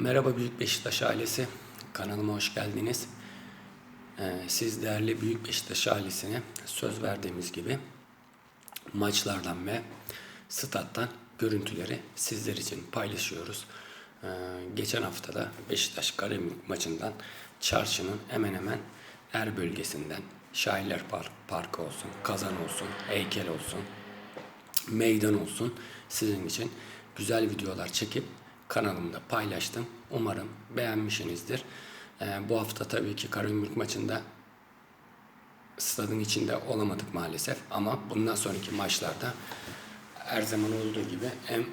Merhaba Büyük Beşiktaş ailesi. Kanalıma hoş geldiniz. Ee, siz değerli Büyük Beşiktaş ailesine söz verdiğimiz gibi maçlardan ve stat'tan görüntüleri sizler için paylaşıyoruz. Ee, geçen hafta da Beşiktaş Karabük maçından çarşının hemen hemen er bölgesinden Şairler Park, Parkı olsun, Kazan olsun, Heykel olsun, meydan olsun sizin için güzel videolar çekip kanalımda paylaştım. Umarım beğenmişsinizdir. Ee, bu hafta tabii ki Karagümrük maçında stadın içinde olamadık maalesef ama bundan sonraki maçlarda her zaman olduğu gibi hem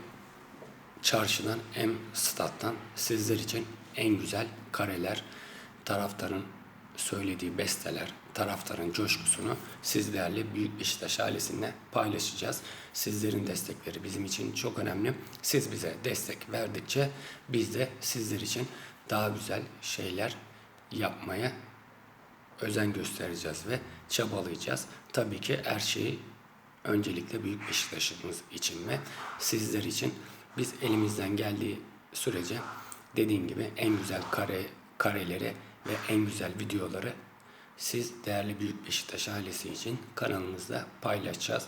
çarşıdan hem stat'tan sizler için en güzel kareler, taraftarın söylediği besteler, taraftarın coşkusunu siz değerli Büyük Beşiktaş ailesinde paylaşacağız. Sizlerin destekleri bizim için çok önemli. Siz bize destek verdikçe biz de sizler için daha güzel şeyler yapmaya özen göstereceğiz ve çabalayacağız. Tabii ki her şeyi öncelikle Büyük Beşiktaş'ımız için ve sizler için biz elimizden geldiği sürece dediğim gibi en güzel kare kareleri ve en güzel videoları siz değerli Büyük Beşiktaş ailesi için kanalımızda paylaşacağız.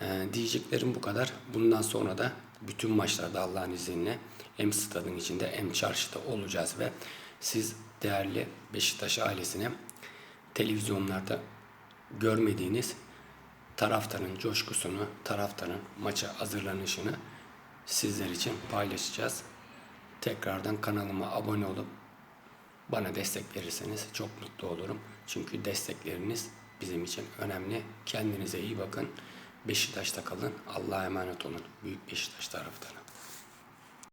Ee, diyeceklerim bu kadar. Bundan sonra da bütün maçlarda Allah'ın izniyle hem stadın içinde hem çarşıda olacağız ve siz değerli Beşiktaş ailesine televizyonlarda görmediğiniz taraftarın coşkusunu, taraftarın maça hazırlanışını sizler için paylaşacağız. Tekrardan kanalıma abone olup bana destek verirseniz çok mutlu olurum. Çünkü destekleriniz bizim için önemli. Kendinize iyi bakın. Beşiktaş'ta kalın. Allah'a emanet olun. Büyük Beşiktaş taraftarı.